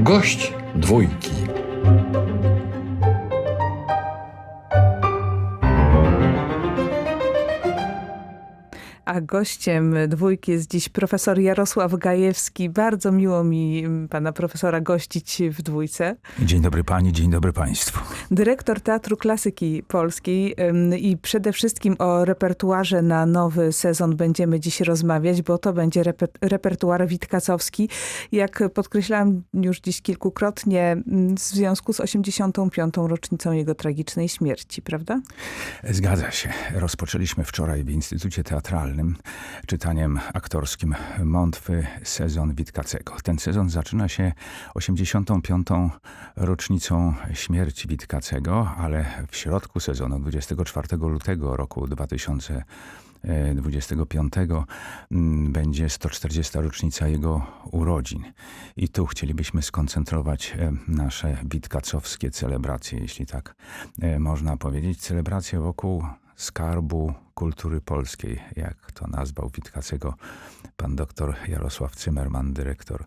Gość dwójki. A gościem dwójki jest dziś profesor Jarosław Gajewski. Bardzo miło mi pana profesora gościć w dwójce. Dzień dobry pani, dzień dobry państwu. Dyrektor Teatru Klasyki Polskiej i przede wszystkim o repertuarze na nowy sezon będziemy dziś rozmawiać, bo to będzie reper repertuar witkacowski. Jak podkreślałam już dziś kilkukrotnie, mm, w związku z 85. rocznicą jego tragicznej śmierci, prawda? Zgadza się. Rozpoczęliśmy wczoraj w Instytucie Teatralnym czytaniem aktorskim Montwy sezon Witkacego. Ten sezon zaczyna się 85. rocznicą śmierci Witkacego, ale w środku sezonu 24 lutego roku 2025 mm, będzie 140. rocznica jego urodzin. I tu chcielibyśmy skoncentrować e, nasze witkacowskie celebracje, jeśli tak e, można powiedzieć. Celebracje wokół skarbu kultury polskiej, jak to nazwał Witkacego pan doktor Jarosław Cymerman, dyrektor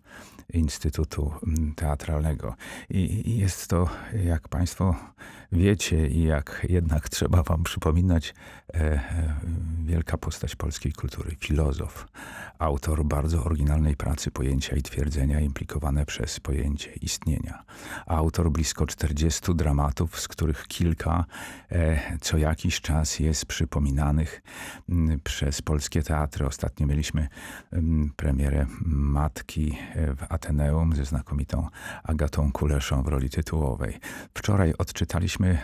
Instytutu Teatralnego. I jest to, jak państwo wiecie i jak jednak trzeba wam przypominać, e, wielka postać polskiej kultury, filozof, autor bardzo oryginalnej pracy pojęcia i twierdzenia implikowane przez pojęcie istnienia. Autor blisko 40 dramatów, z których kilka e, co jakiś czas jest przypominanych przez polskie teatry. Ostatnio mieliśmy premierę Matki w Ateneum ze znakomitą Agatą Kuleszą w roli tytułowej. Wczoraj odczytaliśmy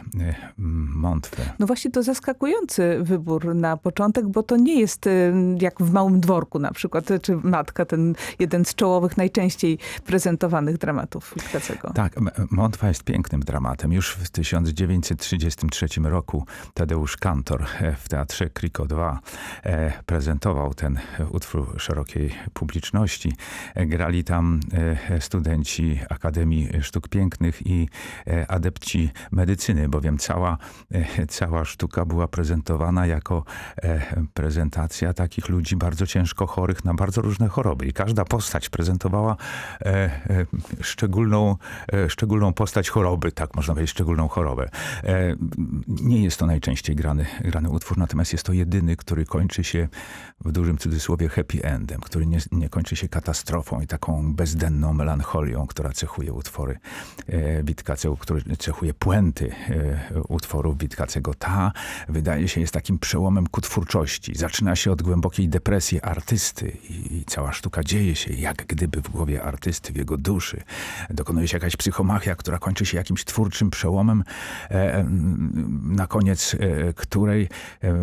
Montwę. No właśnie to zaskakujący wybór na początek, bo to nie jest y, jak w Małym Dworku na przykład, czy Matka, ten jeden z czołowych, najczęściej prezentowanych dramatów. Tak, Montwa jest pięknym dramatem. Już w 1933 roku Tadeusz Kantor e, w Teatrze Kriko 2 e, prezentował ten utwór szerokiej publiczności. E, grali tam studenci Akademii Sztuk Pięknych i adepci medycyny, bowiem cała, cała sztuka była prezentowana jako prezentacja takich ludzi bardzo ciężko chorych na bardzo różne choroby. I każda postać prezentowała szczególną, szczególną postać choroby, tak można powiedzieć, szczególną chorobę. Nie jest to najczęściej grany, grany utwór, natomiast jest to jedyny, który kończy się w dużym cudzysłowie happy endem, który nie, nie kończy się katastrofą i taką bezdenną melancholią, która cechuje utwory e, Witkacego, który cechuje puenty e, utworów Witkacego. Ta, wydaje się, jest takim przełomem ku twórczości. Zaczyna się od głębokiej depresji artysty i, i cała sztuka dzieje się jak gdyby w głowie artysty, w jego duszy. Dokonuje się jakaś psychomachia, która kończy się jakimś twórczym przełomem, e, na koniec e, której e,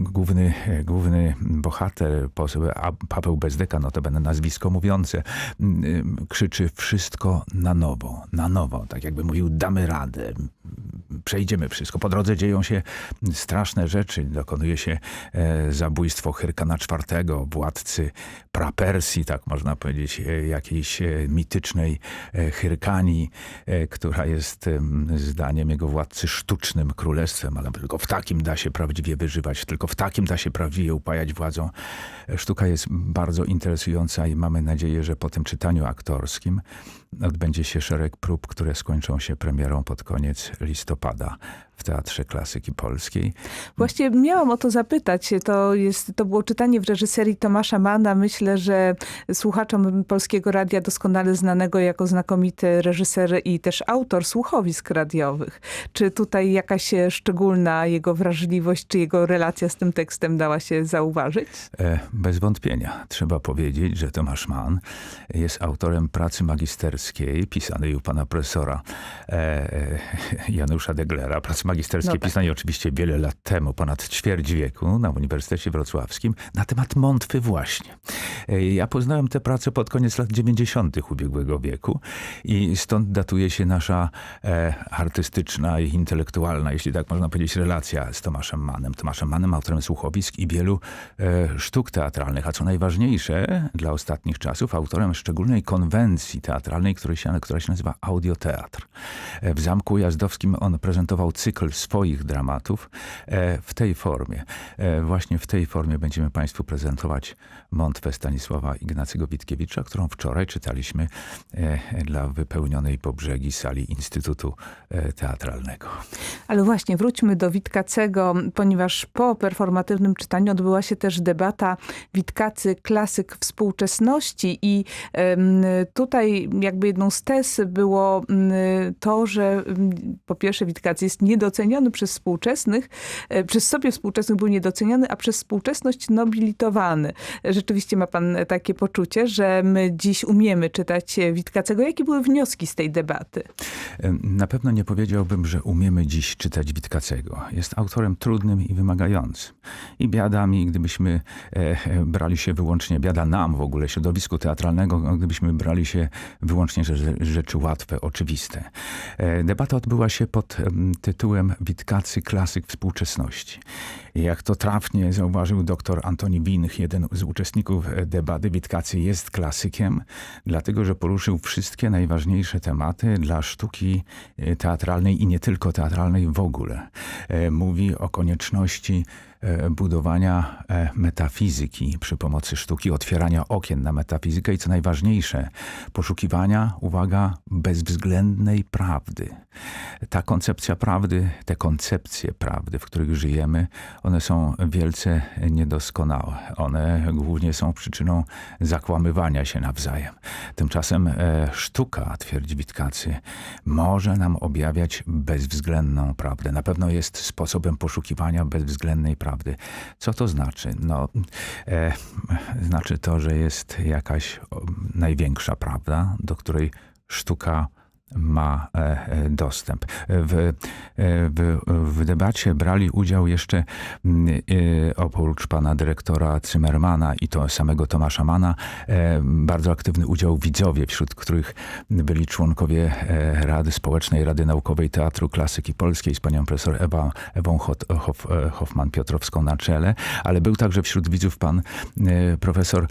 główny, e, główny bohater, poseł Paweł to będę nazwisko mówiące, krzyczy wszystko na nowo, na nowo. Tak jakby mówił, damy radę, przejdziemy wszystko. Po drodze dzieją się straszne rzeczy. Dokonuje się zabójstwo Hyrkana IV, władcy prapersji, tak można powiedzieć, jakiejś mitycznej Hyrkanii, która jest zdaniem jego władcy sztucznym królestwem, ale tylko w takim da się prawdziwie wyżywać, tylko w takim da się prawdziwie upajać władzą. Sztuka jest bardzo interesująca i mamy nadzieję, że po tym czytaniu aktorskim odbędzie się szereg prób, które skończą się premierą pod koniec listopada w Teatrze Klasyki Polskiej. Właśnie miałam o to zapytać. To, jest, to było czytanie w reżyserii Tomasza Mana. Myślę, że słuchaczom Polskiego Radia doskonale znanego jako znakomity reżyser i też autor słuchowisk radiowych. Czy tutaj jakaś szczególna jego wrażliwość, czy jego relacja z tym tekstem dała się zauważyć? E, bez wątpienia. Trzeba powiedzieć, że Tomasz Mann jest autorem pracy magisterskiej pisanej u pana profesora e, e Janusza Deglera. Pracy magisterskie no tak. pisanej oczywiście wiele lat temu, ponad ćwierć wieku na Uniwersytecie Wrocławskim na temat Montwy właśnie. E, ja poznałem tę pracę pod koniec lat 90. ubiegłego wieku i stąd datuje się nasza e, artystyczna i intelektualna, jeśli tak można powiedzieć, relacja z Tomaszem Mannem. Tomaszem Mannem, autorem słuchowisk i wielu e, sztuk teatralnych, a co najważniejsze dla ostatnich czasów, autorem szczególnej konwencji teatralnej, która się, która się nazywa Audioteatr. E, w Zamku Jazdowskim on prezentował cykl cykl swoich dramatów e, w tej formie. E, Właśnie w tej formie będziemy Państwu prezentować Montwę Stanisława Ignacego Witkiewicza, którą wczoraj czytaliśmy e, dla wypełnionej po brzegi sali Instytutu Teatralnego. Ale właśnie, wróćmy do Witkacego, ponieważ po performatywnym czytaniu odbyła się też debata Witkacy, klasyk współczesności i tutaj jakby jedną z tez było mm, to, że mm, po pierwsze Witkacy jest niedoceniony przez współczesnych, e, przez sobie współczesnych był niedoceniany, a przez współczesność nobilitowany. Rzeczywiście ma pan takie poczucie, że my dziś umiemy czytać Witkacego. Jakie były wnioski z tej debaty? Na pewno nie powiedziałbym, że umiemy dziś czytać Witkacego. Jest autorem trudnym i wymagającym. I biada mi, gdybyśmy e, e, brali się wyłącznie, biada nam w ogóle, środowisku teatralnego, no, gdybyśmy brali się wyłącznie rzeczy, rzeczy łatwe, oczywiste. E, debata odbyła się pod em, tytułem Witkacy, klasyk współczesności. Jak to trafnie zauważył dr Antoni Winch, jeden z uczestników debaty, Witkacy jest klasykiem, dlatego że poruszył wszystkie najważniejsze tematy dla sztuki e, teatralnej i nie tylko teatralnej w ogóle. E, Mówi o konieczności budowania e, metafizyki przy pomocy sztuki, otwierania okien na metafizykę i co najważniejsze, poszukiwania, uwaga, bezwzględnej prawdy. Ta koncepcja prawdy, te koncepcje prawdy, w których żyjemy, one są wielce niedoskonałe. One głównie są przyczyną zakłamywania się nawzajem. Tymczasem e, sztuka, twierdzi Witkacy, może nam objawiać bezwzględną prawdę. Na pewno jest sposobem poszukiwania bezwzględnej prawdy. Co to znaczy? No, e, znaczy to, że jest jakaś największa prawda, do której sztuka ma e, e, dostęp. W, e, w, w debacie brali udział jeszcze mm, oprócz pana dyrektora Zimmermana i to samego Tomasza Mana, bardzo aktywny udział widzowie, wśród których byli członkowie Rady Społecznej Rady Naukowej Teatru Klasyki Polskiej z panią profesor Ewa, Ewą Hoffman-Piotrowską na czele, ale był także wśród widzów pan profesor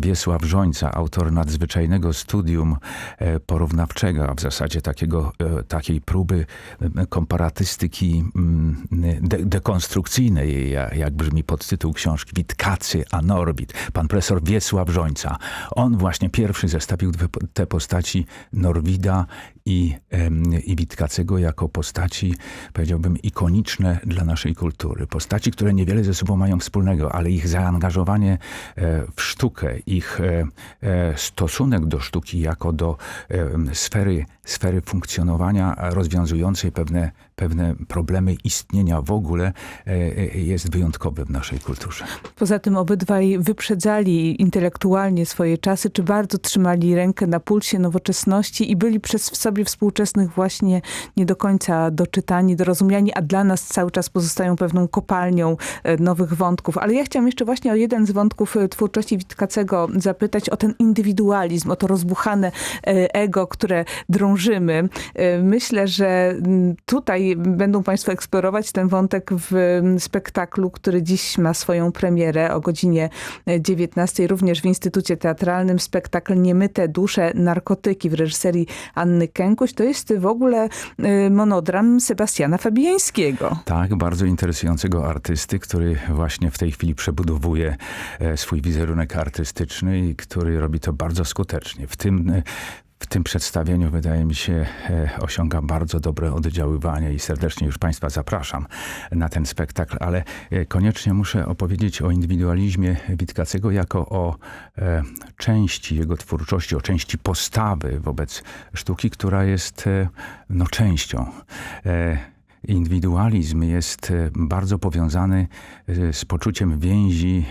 Wiesław Żońca, autor nadzwyczajnego studium porównawczego, w zasadzie takiego, e, takiej próby e, komparatystyki mm, de, dekonstrukcyjnej, ja- jak brzmi podtytuł książki Witkacy a Norbit. Pan profesor Wiesław Żońca. On właśnie pierwszy zestawił te postaci Norwida i, i Witkacego jako postaci, powiedziałbym, ikoniczne dla naszej kultury. Postaci, które niewiele ze sobą mają wspólnego, ale ich zaangażowanie e, w sztukę, ich e, e, stosunek do sztuki jako do sfery, sfery funkcjonowania rozwiązującej pewne, pewne problemy istnienia w ogóle e, e, jest wyjątkowy w naszej kulturze. Poza tym obydwaj wyprzedzali intelektualnie swoje czasy, czy bardzo trzymali rękę na pulsie nowoczesności i byli przez sobie współczesnych właśnie nie do końca doczytani, dorozumiani, a dla nas cały czas pozostają pewną kopalnią e, nowych wątków. Ale ja chciałam jeszcze właśnie o jeden z wątków twórczości Witkacego zapytać, o ten indywidualizm, o to rozbuchane ego, które drążymy. Myślę, że mm, będą Państwo eksplorować ten wątek w mm, spektaklu, który dziś ma swoją premierę o godzinie 19, również w Instytucie Teatralnym. Spektakl Niemyte dusze, narkotyki w reżyserii Anny Kękuś. To jest w ogóle y, monodram Sebastiana Fabiańskiego. Tak, bardzo interesującego artysty, który właśnie w tej chwili przebudowuje e, swój wizerunek artystyczny i który robi to bardzo skutecznie. W tym, e, w tym przedstawieniu, wydaje mi się, e, osiąga bardzo dobre oddziaływanie i serdecznie już Państwa zapraszam na ten spektakl, ale e, koniecznie muszę opowiedzieć o indywidualizmie Witkacego jako o e, części jego twórczości, o części postawy wobec sztuki, która jest no, częścią. Indywidualizm jest bardzo powiązany z poczuciem więzi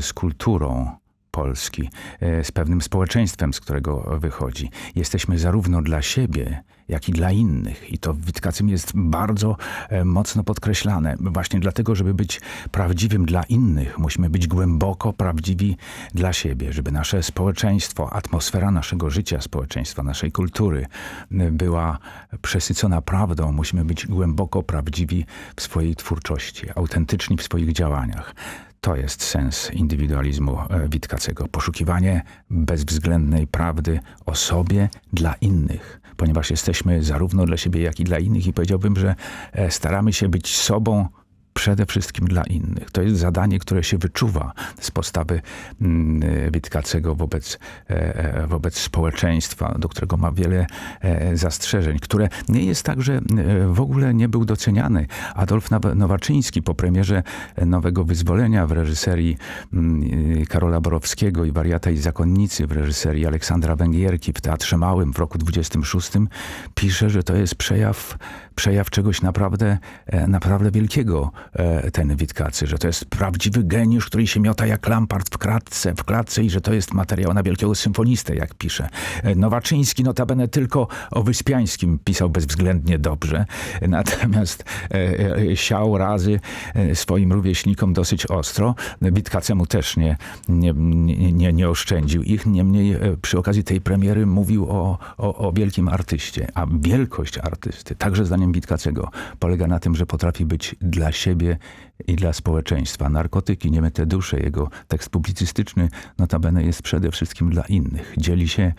z kulturą Polski, e, z pewnym społeczeństwem, z którego wychodzi. Jesteśmy zarówno dla siebie, jak i dla innych. I to w Witkacym jest bardzo e, mocno podkreślane. Właśnie dlatego, żeby być prawdziwym dla innych, musimy być głęboko prawdziwi dla siebie, żeby nasze społeczeństwo, atmosfera naszego życia, społeczeństwa, naszej kultury była przesycona prawdą. Musimy być głęboko prawdziwi w swojej twórczości, autentyczni w swoich działaniach. To jest sens indywidualizmu e, Witkacego. Poszukiwanie bezwzględnej prawdy o sobie dla innych. ponieważ jesteśmy zarówno dla siebie, jak i dla innych i powiedziałbym, że e, staramy się być sobą przede wszystkim dla innych. To jest zadanie, które się wyczuwa z postawy mm, Witkacego wobec, e, e, wobec społeczeństwa, do którego ma wiele e, zastrzeżeń, które nie jest tak, że w ogóle nie był doceniany. Adolf Nowaczyński po premierze Nowego Wyzwolenia w reżyserii mm, Karola Borowskiego i Wariata i Zakonnicy w reżyserii Aleksandra Węgierki w Teatrze Małym w roku 26 pisze, że to jest przejaw, przejaw czegoś naprawdę, naprawdę wielkiego, ten Witkacy, że to jest prawdziwy geniusz, który się miota jak Lampart w klatce, w klatce i że to jest materiał na wielkiego symfonistę, jak pisze. E, Nowaczyński notabene tylko o Wyspiańskim pisał bezwzględnie dobrze, natomiast e, e, siał razy e, swoim rówieśnikom dosyć ostro. Witkacemu też nie, nie, nie, nie, oszczędził ich, niemniej e, przy okazji tej premiery mówił o, o, o wielkim artyście, a wielkość artysty, także zdaniem Witkacego, polega na tym, że potrafi być dla siebie i dla społeczeństwa. Narkotyki, niemyte dusze, jego tekst publicystyczny notabene jest przede wszystkim dla innych. Dzieli się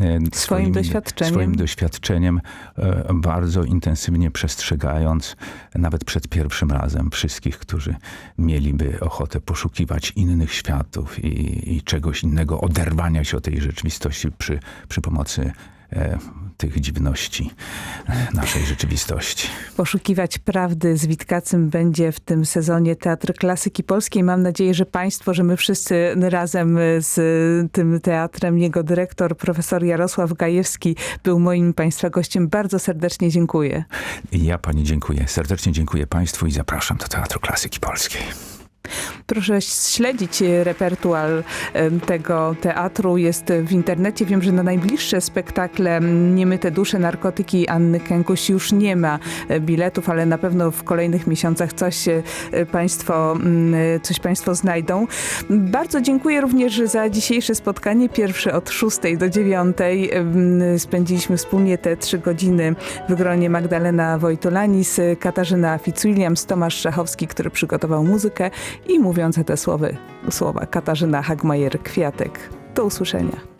e, swoimi- doświadczeniem. swoim doświadczeniem, e, bardzo intensywnie przestrzegając, nawet przed pierwszym razem, wszystkich, którzy mieliby ochotę poszukiwać innych światów i, i czegoś innego, oderwania się od tej rzeczywistości przy, przy pomocy e, tych dziwności naszej rzeczywistości. Poszukiwać prawdy z Witkacym będzie w tym sezonie Teatr Klasyki Polskiej. Mam nadzieję, że Państwo, że my wszyscy razem z tym teatrem, jego dyrektor, profesor Jarosław Gajewski, był moim Państwa gościem. Bardzo serdecznie dziękuję. Ja pani dziękuję. Serdecznie dziękuję państwu i zapraszam do Teatru Klasyki Polskiej. Proszę śledzić repertuar em, tego teatru. Jest w internecie. Wiem, że na najbliższe spektakle Niemyte dusze, narkotyki Anny Kękuś już nie ma e, biletów, ale na pewno w kolejnych miesiącach coś e, państwo, m, e, coś państwo znajdą. Bardzo dziękuję również za dzisiejsze spotkanie. Pierwsze od 6 do 9. Em, Spędziliśmy wspólnie te trzy godziny w gronie Magdalena Wojtulanis, Katarzyna Fitzwilliams, Tomasz Szachowski, który przygotował muzykę i mówiące te słowy, słowa Katarzyna Hagmajer-Kwiatek. Do usłyszenia.